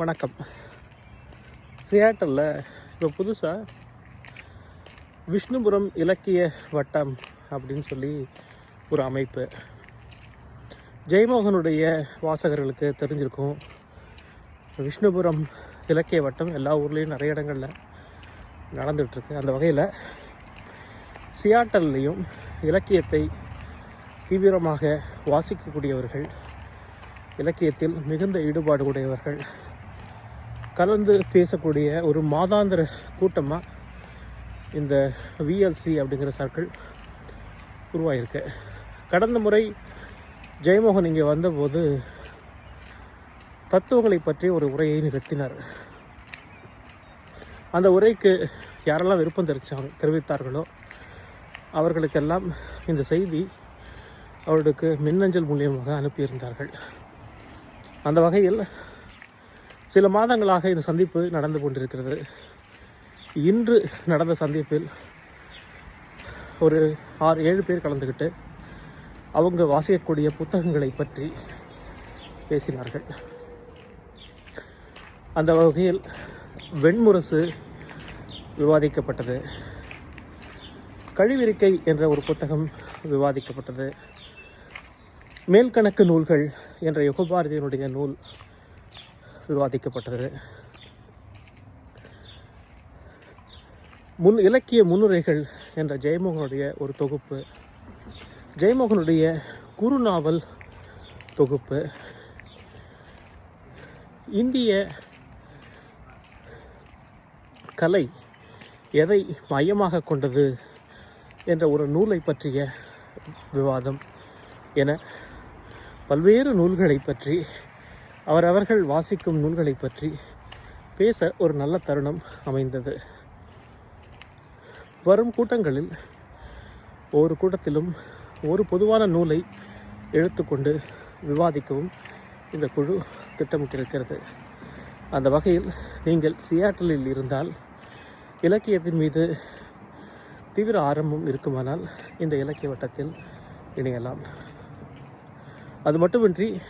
வணக்கம். சியாட்டலில் இப்போ புதுசாக விஷ்ணுபுரம் இலக்கிய வட்டம் அப்படின்னு சொல்லி ஒரு அமைப்பு. ஜெயமோகனுடைய வாசகர்களுக்கு தெரிஞ்சிருக்கும். விஷ்ணுபுரம் இலக்கிய வட்டம் எல்லா ஊர்லேயும் நிறைய இடங்களில் நடந்துகிட்ருக்கு அந்த வகையில் சியாட்டல்லையும் இலக்கியத்தை தீவிரமாக வாசிக்கக்கூடியவர்கள் இலக்கியத்தில் மிகுந்த ஈடுபாடு உடையவர்கள் கலந்து பேசக்கூடிய ஒரு மாதாந்திர கூட்டமாக இந்த விஎல்சி அப்படிங்கிற சர்க்கிள் உருவாயிருக்கு. கடந்த முறை ஜெயமோகன் இங்கே வந்தபோது தத்துவங்களை பற்றி ஒரு உரையை நிகழ்த்தினார். அந்த உரைக்கு யாரெல்லாம் விருப்பம் தெரிவித்தாங்க தெரிவித்தார்களோ அவர்களுக்கெல்லாம் இந்த செய்தி அவர்களுக்கு மின்னஞ்சல் மூலியமாக அனுப்பியிருந்தார்கள். அந்த வகையில் சில மாதங்களாக இந்த சந்திப்பு நடந்து கொண்டிருக்கிறது. இன்று நடந்த சந்திப்பில் ஒரு ஆறு ஏழு பேர் கலந்துக்கிட்டு அவங்க வாசிக்கக்கூடிய புத்தகங்களை பற்றி பேசினார்கள். அந்த வகையில் வெண்முரசு விவாதிக்கப்பட்டது. கழிவிருக்கை என்ற ஒரு புத்தகம் விவாதிக்கப்பட்டது. மேல்கணக்கு நூல்கள் என்ற யுகபாரதியினுடைய நூல் விவாதிக்கப்பட்டது முன் இலக்கிய முன்னுரைகள் என்ற ஜெயமோகனுடைய ஒரு தொகுப்பு. ஜெயமோகனுடைய குறுநாவல் தொகுப்பு. இந்திய கலை எதை மையமாக கொண்டது என்ற ஒரு நூலை பற்றிய விவாதம் என பல்வேறு நூல்களை பற்றி அவரவர்கள் வாசிக்கும் நூல்களை பற்றி பேச ஒரு நல்ல தருணம் அமைந்தது. வரும் கூட்டங்களில் ஒவ்வொரு கூட்டத்திலும் ஒரு பொதுவான நூலை எடுத்துக்கொண்டு விவாதிக்கவும் இந்த குழு திட்டமிட்டிருக்கிறது. அந்த வகையில் நீங்கள் சியாட்டலில் இருந்தால் இலக்கியத்தின் மீது தீவிர ஆரம்பம் இருக்குமானால் இந்த இலக்கிய வட்டத்தில் இணையலாம். அது மட்டுமின்றி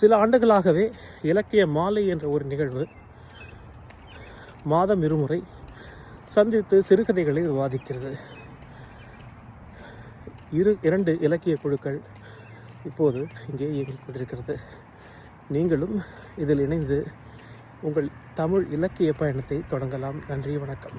சில ஆண்டுகளாகவே இலக்கிய மாலை என்ற ஒரு நிகழ்வு மாதம் இருமுறை சந்தித்து சிறுகதைகளை விவாதிக்கிறது. இரு இரண்டு இலக்கிய குழுக்கள் இப்போது இங்கே இயங்கிக் கொண்டிருக்கிறது. நீங்களும் இதில் இணைந்து உங்கள் தமிழ் இலக்கிய பயணத்தை தொடங்கலாம். நன்றி வணக்கம்.